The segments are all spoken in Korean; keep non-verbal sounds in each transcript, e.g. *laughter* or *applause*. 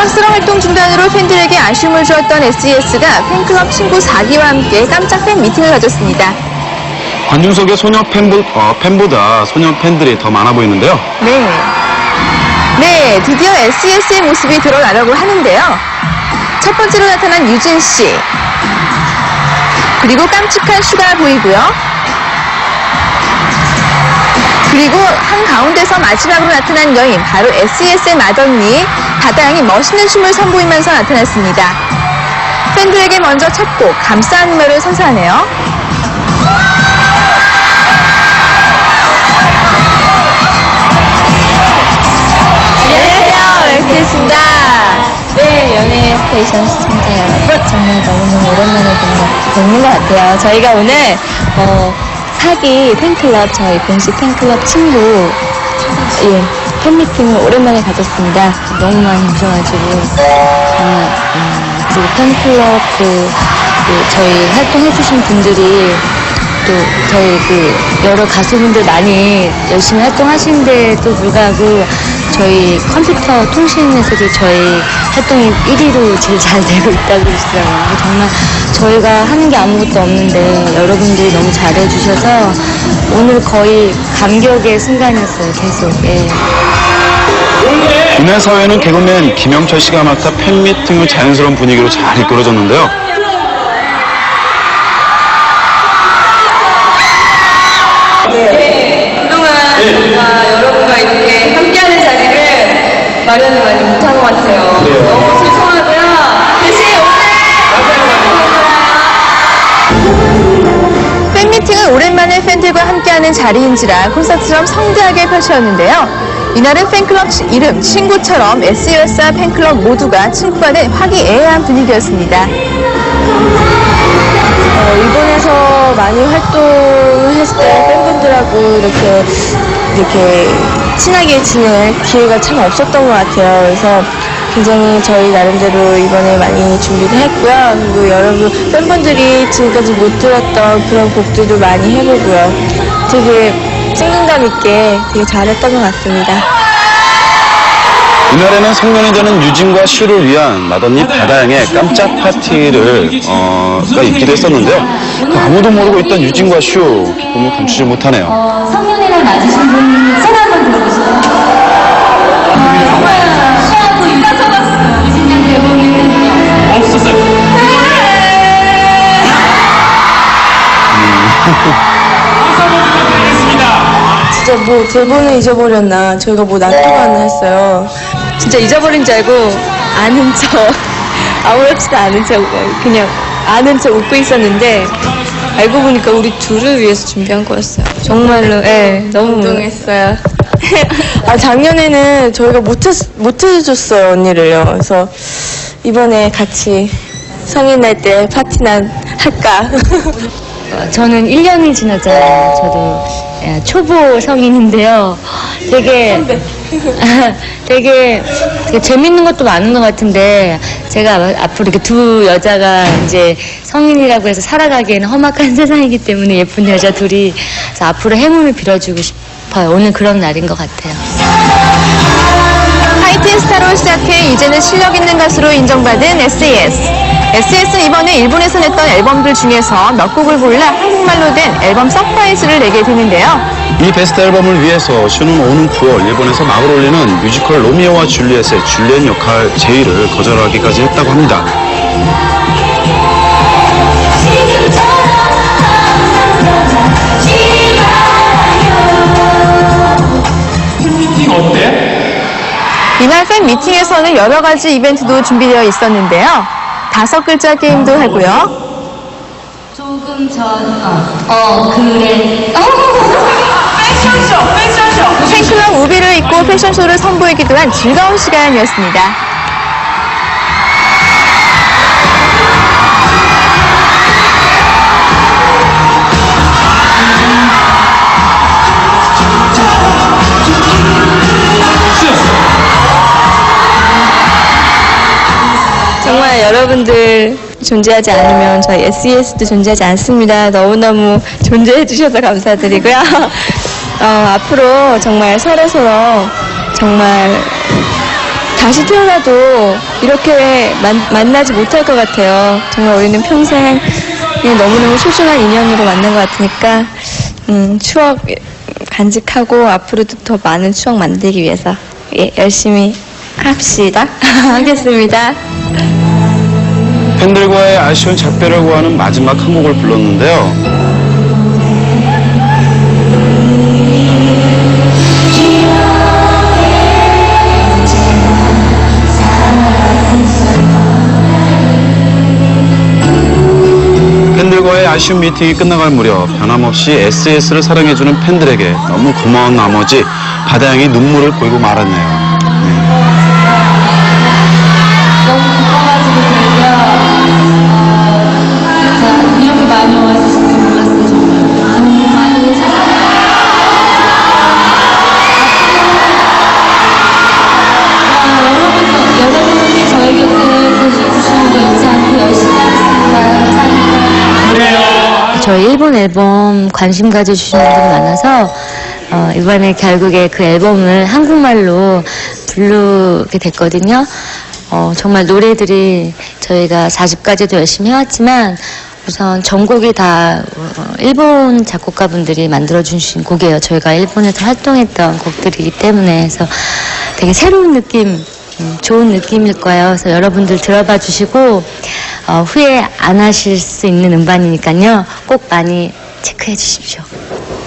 갑작스러운 활동 중단으로 팬들에게 아쉬움을 주었던 SES가 팬클럽 친구 4기와 함께 깜짝 팬 미팅을 가졌습니다. 관중석에 소녀 팬보, 어, 팬보다 소녀 팬들이 더 많아 보이는데요. 네. 네, 드디어 SES의 모습이 드러나려고 하는데요. 첫 번째로 나타난 유진 씨. 그리고 깜찍한 슈가 보이고요. 그리고 한 가운데서 마지막으로 나타난 여인, 바로 SES의 맏언니, 다다양이 멋있는 춤을 선보이면서 나타났습니다. 팬들에게 먼저 첫 곡, 감싸는 노래를 선사하네요. 안녕하세요, 엑스입니다. 네, 연예 스테이션 시청자 여러분, 정말 너무너무 오랜만에 뵙는 것 같아요. 저희가 오늘, 어, 사기 팬클럽, 저희 공식 팬클럽 친구, 예, 팬미팅을 오랜만에 가졌습니다. 너무 많이 오셔가지고, 정말, 음, 그리고 팬클럽 그, 그 저희 활동해주신 분들이 또 저희 그 여러 가수분들 많이 열심히 활동하시는데도 불구하고 저희 컴퓨터 통신에서도 저희 활동이 1위로 제일 잘 되고 있다고 그러시더라고요. 정말 저희가 하는 게 아무것도 없는데 여러분들이 너무 잘해주셔서 오늘 거의 감격의 순간이었어요, 계속. 예. 국내 사회는 개그맨 김영철 씨가 맡아 팬미팅을 자연스러운 분위기로 잘 이끌어줬는데요. 마련을 많이 못한 것 같아요. 너무 죄송하고요. 대신 오늘 팬미팅은 오랜만에 팬들과 함께하는 자리인지라 콘서트처럼 성대하게 펼쳐졌는데요. 이날은 팬클럽 치- 이름 친구처럼 SES와 팬클럽 모두가 친구가 된 화기애애한 분위기였습니다. 어, 일본에서 많이 활동을 했을 때 팬분들하고 이렇게 이렇게 친하게 지낼 기회가 참 없었던 것 같아요. 그래서 굉장히 저희 나름대로 이번에 많이 준비를 했고요. 그리고 여러분 팬분들이 지금까지 못 들었던 그런 곡들도 많이 해보고요. 되게 친근감 있게 되게 잘했던 것 같습니다. 이날에는 성년이 되는 유진과 슈를 위한 맏언니 바다양의 깜짝 파티를 어, 가 있기도 했었는데요. 그 아무도 모르고 있던 유진과 슈 기쁨을 감추지 못하네요. 진짜 뭐 대본을 잊어버렸나 저희가 뭐 놔두고는 했어요. 진짜 잊어버린 줄 알고 아는 척 *laughs* 아무렇지도 않은 척 그냥 아는 척 웃고 있었는데 알고 보니까 우리 둘을 위해서 준비한 거였어요. 정말로 예 너무 운동했어요. *laughs* 아 작년에는 저희가 못해 못 해줬어요 언니를요. 그래서 이번에 같이 성인 날 때 파티나 할까. *laughs* 저는 1년이 지났잖아요. 저도 예, 초보 성인인데요. 되게 *laughs* 되게, 되게 재밌는 것도 많은 것 같은데 제가 앞으로 이렇게 두 여자가 이제 성인이라고 해서 살아가기에는 험악한 *laughs* 세상이기 때문에 예쁜 여자 둘이 그래서 앞으로 행운을 빌어주고 싶어요. 오늘 그런 날인 것 같아요. 하이틴 스타로 시작해 이제는 실력 있는 가수로 인정받은 SES. SES는 이번에 일본에서 냈던 앨범들 중에서 몇 곡을 골라 한국말로 된 앨범 서프라이즈를 내게 되는데요. 이 베스트 앨범을 위해서 슈는 오는 9월 일본에서 막을 올리는 뮤지컬 로미오와 줄리엣의 줄리엣 역할 제의를 거절하기까지 했다고 합니다. 이날 팬 미팅에서는 여러 가지 이벤트도 준비되어 있었는데요. 다섯 글자 게임도 하고요. 조금 전, 어, 어 그래. 팬클럽 우비를 입고 패션쇼를 선보이기도 한 즐거운 시간이었습니다. 여러분들 존재하지 않으면 저희 SES도 존재하지 않습니다. 너무너무 존재해 주셔서 감사드리고요. *laughs* 어, 앞으로 정말 서로서로 정말 다시 태어나도 이렇게 만, 만나지 못할 것 같아요. 정말 우리는 평생 너무너무 소중한 인연으로 만난 것 같으니까 음, 추억 간직하고 앞으로도 더 많은 추억 만들기 위해서 예, 열심히 합시다. *laughs* 하겠습니다. 팬들과의 아쉬운 작별을 구하는 마지막 한 곡을 불렀는데요. 팬들과의 아쉬운 미팅이 끝나갈 무렵 변함없이 SS를 사랑해주는 팬들에게 너무 고마운 나머지 바다양이 눈물을 보이고 말았네요. 일본 앨범 관심 가져주시는 분들이 많아서 어, 이번에 결국에 그 앨범을 한국말로 부르게 됐거든요. 어, 정말 노래들이 저희가 4집까지도 열심히 해왔지만 우선 전곡이 다 어, 일본 작곡가분들이 만들어주신 곡이에요. 저희가 일본에서 활동했던 곡들이기 때문에 그래서 되게 새로운 느낌 음, 좋은 느낌일 거예요. 그래서 여러분들 들어봐 주시고 어, 후회 안 하실 수 있는 음반이니까요. 꼭 많이 체크해 주십시오.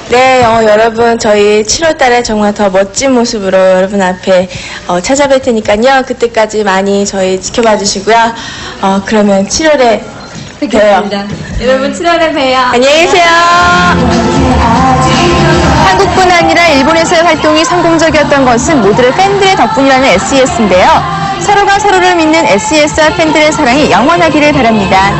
네, 어, 여러분 저희 7월 달에 정말 더 멋진 모습으로 여러분 앞에 어, 찾아뵐 테니까요. 그때까지 많이 저희 지켜봐 주시고요. 어, 그러면 7월에 봬요. 여러분 7월에 봬요. 안녕히 계세요. 한국뿐 아니라 일본에서의 활동이 성공적이었던 것은 모두를 팬들의 덕분이라는 SES인데요. 서로가 서로를 믿는 SES와 팬들의 사랑이 영원하기를 바랍니다.